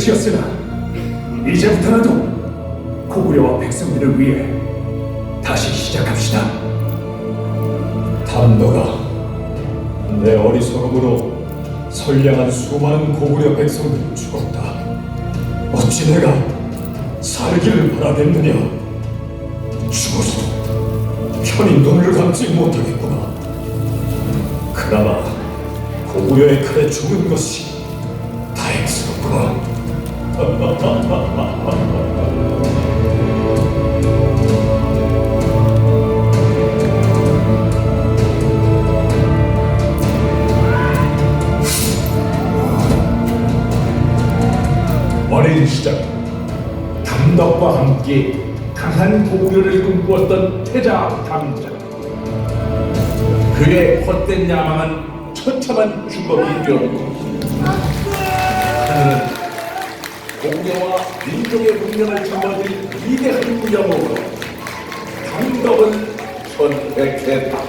지었으나 이제부터라도 고구려와 백성들을 위해 다시 시작합시다. 담너가 내 어리석음으로 선량한 수많은 고구려 백성들이 죽었다. 어찌 내가 살기를 바라겠느냐? 죽어서 편히 눈을 감지 못하겠구나. 그나마 고구려의 칼에 죽은 것이. 어린 시절 담덕과 함께 강한 고구려를 꿈꾸었던 태자 담자 그의 헛된 야망은 처참한 죽음이 되었고 고구려와 민족의 운명을 짊어질 위대한 영웅으로 담덕을 선택했다